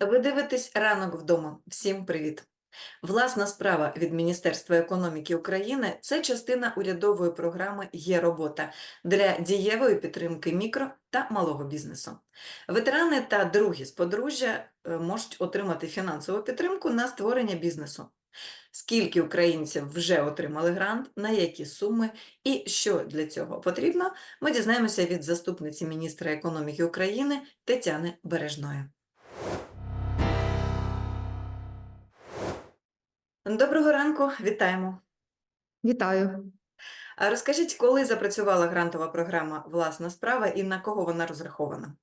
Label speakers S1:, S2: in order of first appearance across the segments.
S1: Ви дивитесь ранок вдома. Всім привіт! Власна справа від Міністерства економіки України це частина урядової програми Є робота для дієвої підтримки мікро та малого бізнесу. Ветерани та другі з подружжя е, можуть отримати фінансову підтримку на створення бізнесу. Скільки українців вже отримали грант, на які суми і що для цього потрібно, ми дізнаємося від заступниці міністра економіки України Тетяни Бережної. Доброго ранку, вітаємо.
S2: Вітаю.
S1: Розкажіть, коли запрацювала грантова програма Власна справа і на кого вона розрахована?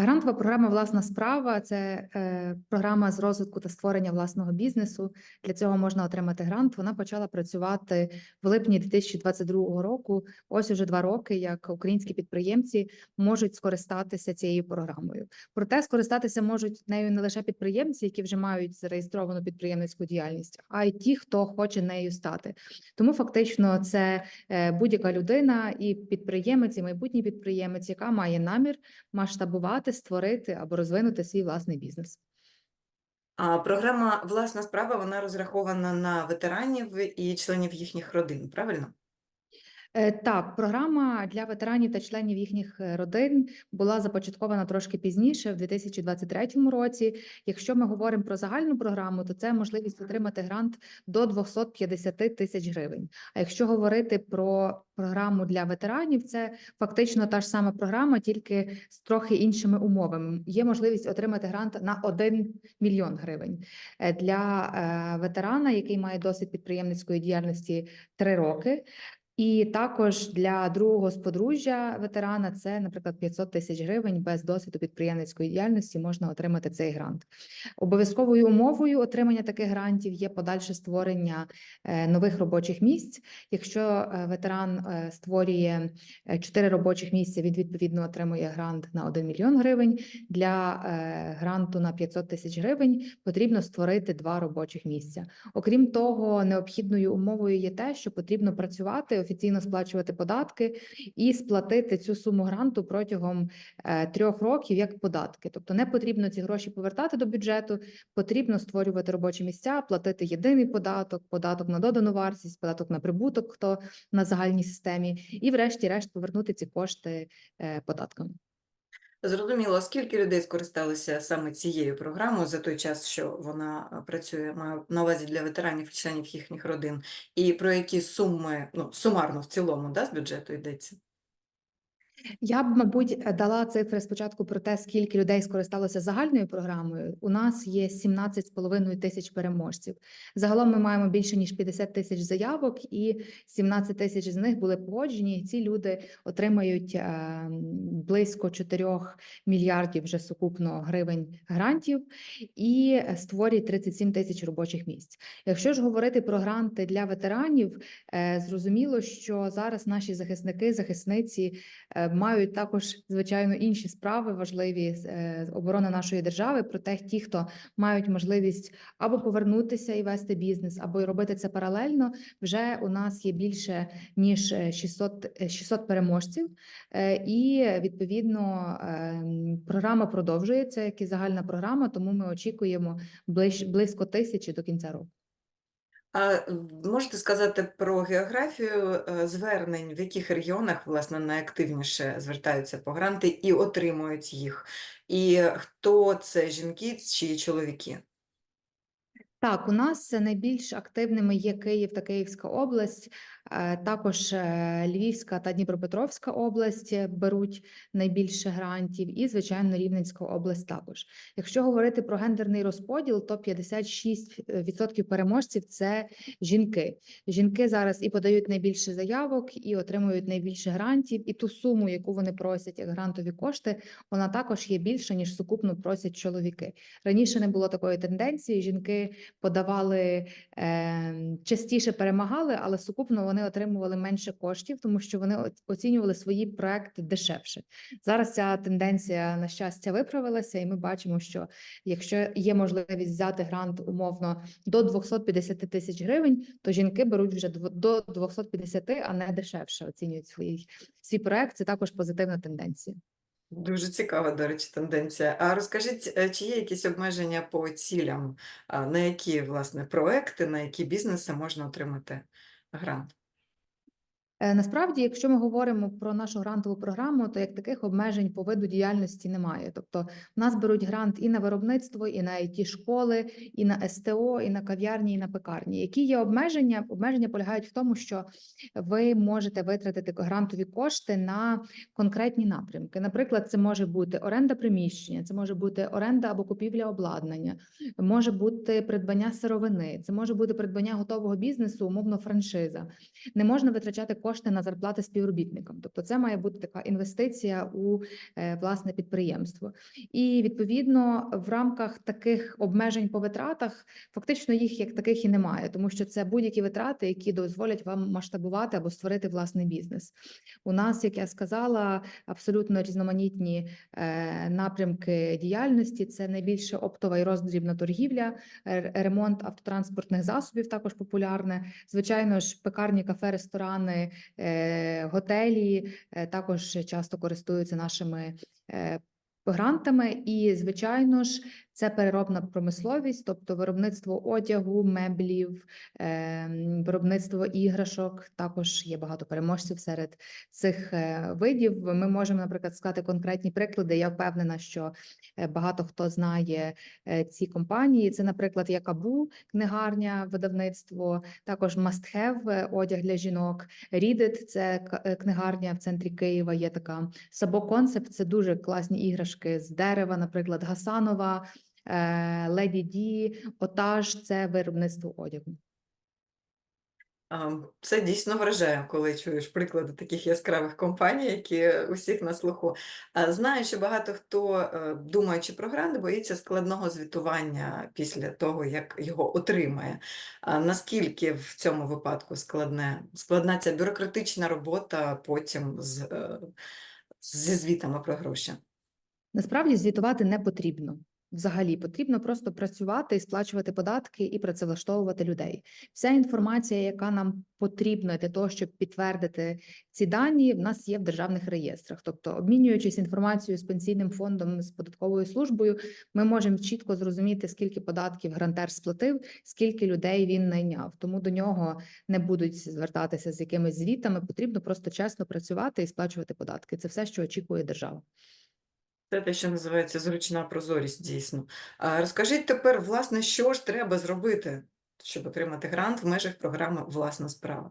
S2: Грантова програма Власна справа це е, програма з розвитку та створення власного бізнесу. Для цього можна отримати грант. Вона почала працювати в липні 2022 року. Ось уже два роки, як українські підприємці можуть скористатися цією програмою. Проте скористатися можуть нею не лише підприємці, які вже мають зареєстровану підприємницьку діяльність, а й ті, хто хоче нею стати. Тому фактично це е, будь-яка людина і підприємець, і майбутній підприємець, яка має намір масштабувати, створити або розвинути свій власний бізнес.
S1: А програма Власна справа вона розрахована на ветеранів і членів їхніх родин, правильно?
S2: Е, Так, програма для ветеранів та членів їхніх е, родин була започаткована трошки пізніше, в 2023 році. Якщо ми говоримо про загальну програму, то це можливість отримати грант до 250 тисяч гривень. А якщо говорити про програму для ветеранів, це фактично та ж сама програма, тільки з трохи іншими умовами. Є можливість отримати грант на 1 мільйон гривень Е, для ветерана, який має досвід підприємницької діяльності 3 роки. І також для другого з подружжя ветерана це, наприклад, 500 тисяч гривень без досвіду підприємницької діяльності можна отримати цей грант. Обов'язковою умовою отримання таких грантів є подальше створення е, нових робочих місць. Якщо е, ветеран е, створює 4 робочих місця, він відповідно отримує грант на 1 мільйон гривень. Для гранту на 500 тисяч гривень потрібно створити два робочих місця. Окрім того, необхідною умовою є те, що потрібно працювати, офіційно сплачувати податки і сплатити цю суму гранту протягом е, трьох років як податки. Тобто не потрібно ці гроші повертати до бюджету, потрібно створювати робочі місця, платити єдиний податок, податок на додану вартість, податок на прибуток, хто на загальній системі, і, врешті-решт, повернути ці кошти е, податками.
S1: Зрозуміло, скільки людей скористалися саме цією програмою за той час, що вона е, працює, маю на увазі для ветеранів членів їхніх родин, і про які суми, ну, сумарно в цілому, да, з бюджету йдеться?
S2: Я б, мабуть, дала цифри спочатку про те, скільки людей скористалося загальною програмою. У нас є 17,5 тисяч переможців. Загалом ми маємо більше ніж 50 тисяч заявок, і 17 тисяч з них були погоджені. Ці люди отримають е, близько 4 мільярдів вже сукупно гривень грантів і створюють 37 тисяч робочих місць. Якщо ж говорити про гранти для ветеранів, е, зрозуміло, що зараз наші захисники, захисниці е, мають також звичайно інші справи важливі з е, оборони нашої держави. Проте ті, хто мають можливість або повернутися і вести бізнес, або й робити це паралельно, вже у нас є більше ніж е, 600, е, 600 переможців, Е, і відповідно ем, програма продовжується, як і загальна програма. Тому ми очікуємо близько тисячі до кінця року.
S1: А можете сказати про географію е, звернень, в яких регіонах, власне, найактивніше звертаються по гранти і отримують їх? І хто це, жінки чи чоловіки?
S2: Так, у нас найбільш активними є Київ та Київська область, е, також е, Львівська та Дніпропетровська область е, беруть найбільше грантів, і, звичайно, Рівненська область також. Якщо говорити про гендерний розподіл, то 56% переможців це жінки. Жінки зараз і подають найбільше заявок, і отримують найбільше грантів, і ту суму, яку вони просять як грантові кошти, вона також є більша, ніж сукупно просять чоловіки. Раніше не було такої тенденції. Жінки подавали е, частіше перемагали, але сукупно вони отримували менше коштів, тому що вони оцінювали свої проекти дешевше. Зараз ця тенденція на щастя виправилася, і ми бачимо, що якщо є можливість взяти грант умовно до 250 тисяч гривень, то жінки беруть вже до 250, а не дешевше оцінюють свій, свій проект. Це також позитивна тенденція.
S1: Дуже цікава, до речі, тенденція. А розкажіть, е, чи є якісь обмеження по цілям, на які, власне, проекти, на які бізнеси можна отримати грант?
S2: Е, Насправді, якщо ми говоримо про нашу грантову програму, то як таких обмежень по виду діяльності немає. Тобто, в нас беруть грант і на виробництво, і на it школи, і на СТО, і на кав'ярні, і на пекарні. Які є обмеження? Обмеження полягають в тому, що ви можете витратити грантові кошти на конкретні напрямки. Наприклад, це може бути оренда приміщення, це може бути оренда або купівля обладнання, може бути придбання сировини, це може бути придбання готового бізнесу, умовно франшиза. Не можна витрачати кошти на зарплати співробітникам. Тобто, це має бути така інвестиція у е, власне підприємство. І відповідно в рамках таких обмежень по витратах фактично їх як таких і немає, тому що це будь-які витрати, які дозволять вам масштабувати або створити власний бізнес. У нас, як я сказала, абсолютно різноманітні е, напрямки діяльності. Це найбільше оптова і роздрібна торгівля, р- ремонт автотранспортних засобів також популярне. Звичайно ж, пекарні, кафе, ресторани, е, готелі е, також часто користуються нашими е, грантами. І, звичайно ж, це переробна промисловість, тобто виробництво одягу, меблів, е, виробництво іграшок. Також є багато переможців серед цих е, видів. Ми можемо, наприклад, сказати конкретні приклади. Я впевнена, що е, багато хто знає е, ці компанії. Це, наприклад, Якабу, книгарня, видавництво, також е, одяг для жінок. Read це книгарня в центрі Києва. Є така Сабо Концепт. Це дуже класні іграшки з дерева, наприклад, Гасанова, Леді Ді, Отаж. Це виробництво одягу.
S1: Це дійсно вражає, коли чуєш приклади таких яскравих компаній, які усіх на слуху. Знаю, що багато хто, е, думаючи про грант, боїться складного звітування після того, як його отримає. Наскільки в цьому випадку складне, складна ця бюрократична робота потім з, е, зі звітами про гроші?
S2: Насправді звітувати не потрібно. Взагалі потрібно просто працювати і сплачувати податки і працевлаштовувати людей. Вся інформація, яка нам потрібна для того, щоб підтвердити ці дані, в нас є в державних реєстрах. Тобто, обмінюючись інформацією з пенсійним фондом з податковою службою, ми можемо чітко зрозуміти, скільки податків грантер сплатив, скільки людей він найняв. Тому до нього не будуть звертатися з якимись звітами. Потрібно просто чесно працювати і сплачувати податки. Це все, що очікує держава.
S1: Це те, що називається зручна прозорість, дійсно. А Розкажіть тепер, власне, що ж треба зробити, щоб отримати грант в межах програми Власна справа?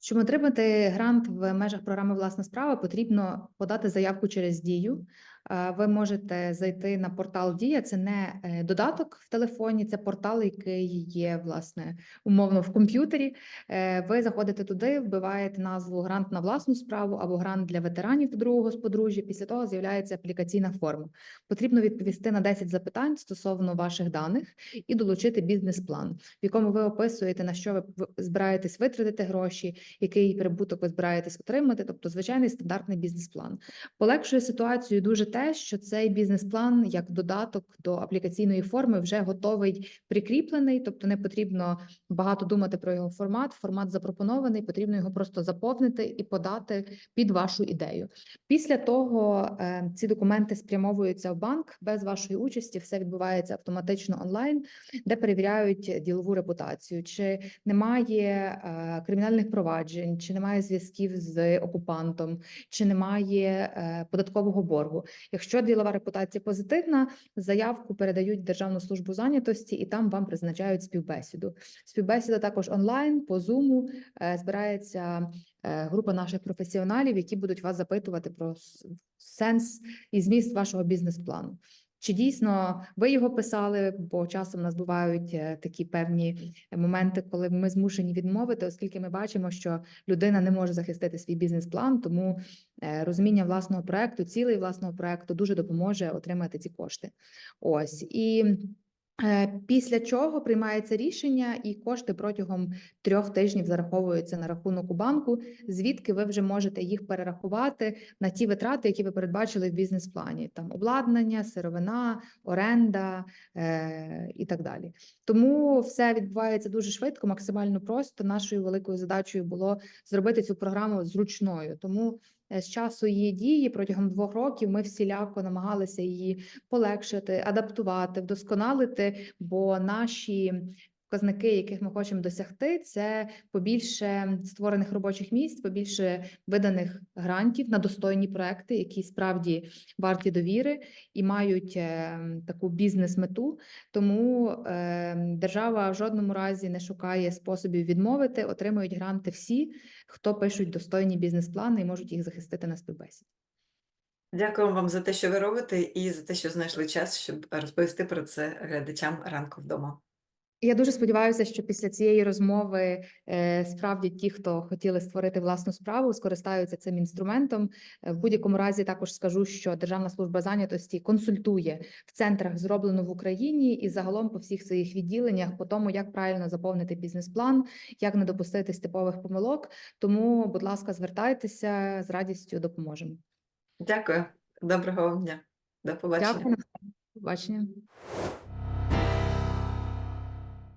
S2: Щоб отримати грант в межах програми Власна справа, потрібно подати заявку через дію. Е, Ви можете зайти на портал Дія. Це не е, додаток в телефоні, це портал, який є власне умовно в комп'ютері. Е, Ви заходите туди, вбиваєте назву грант на власну справу або грант для ветеранів другого з подружжя. Після того з'являється аплікаційна форма. Потрібно відповісти на 10 запитань стосовно ваших даних і долучити бізнес-план, в якому ви описуєте на що ви збираєтесь витратити гроші, який прибуток ви збираєтесь отримати, тобто звичайний стандартний бізнес-план. Полегшує ситуацію дуже те, що цей бізнес-план як додаток до аплікаційної форми вже готовий прикріплений, тобто не потрібно багато думати про його формат. Формат запропонований, потрібно його просто заповнити і подати під вашу ідею. Після того е, ці документи спрямовуються в банк без вашої участі. Все відбувається автоматично онлайн, де перевіряють ділову репутацію, чи немає е, кримінальних проваджень, чи немає зв'язків з окупантом, чи немає е, податкового боргу. Якщо ділова репутація позитивна, заявку передають в Державну службу зайнятості і там вам призначають співбесіду. Співбесіда також онлайн по Zoom е, збирається е, група наших професіоналів, які будуть вас запитувати про сенс і зміст вашого бізнес-плану. Чи дійсно ви його писали? Бо часом нас бувають е, такі певні моменти, коли ми змушені відмовити, оскільки ми бачимо, що людина не може захистити свій бізнес-план, тому е, розуміння власного проекту, цілей власного проекту дуже допоможе отримати ці кошти. Ось і. Е, Після чого приймається рішення, і кошти протягом трьох тижнів зараховуються на рахунок у банку, звідки ви вже можете їх перерахувати на ті витрати, які ви передбачили в бізнес-плані: там обладнання, сировина, оренда е, і так далі. Тому все відбувається дуже швидко, максимально просто. Нашою великою задачею було зробити цю програму зручною. Тому З часу її дії протягом двох років ми всіляко намагалися її полегшити, адаптувати, вдосконалити, бо наші показники, яких ми хочемо досягти, це побільше створених робочих місць, побільше виданих грантів на достойні проекти, які справді варті довіри і мають е, таку бізнес-мету. Тому е, держава в жодному разі не шукає способів відмовити, отримують гранти всі, хто пишуть достойні бізнес-плани і можуть їх захистити на співбесіді.
S1: Дякую вам за те, що ви робите, і за те, що знайшли час, щоб розповісти про це глядачам ранку вдома.
S2: Я дуже сподіваюся, що після цієї розмови е, справді ті, хто хотіли створити власну справу, скористаються цим інструментом. Е, В будь-якому разі також скажу, що Державна служба зайнятості консультує в центрах, зроблено в Україні, і загалом по всіх своїх відділеннях по тому, як правильно заповнити бізнес-план, як не допустити типових помилок. Тому, будь ласка, звертайтеся з радістю допоможемо.
S1: Дякую, доброго вам дня. До побачення.
S2: Дякую. До побачення.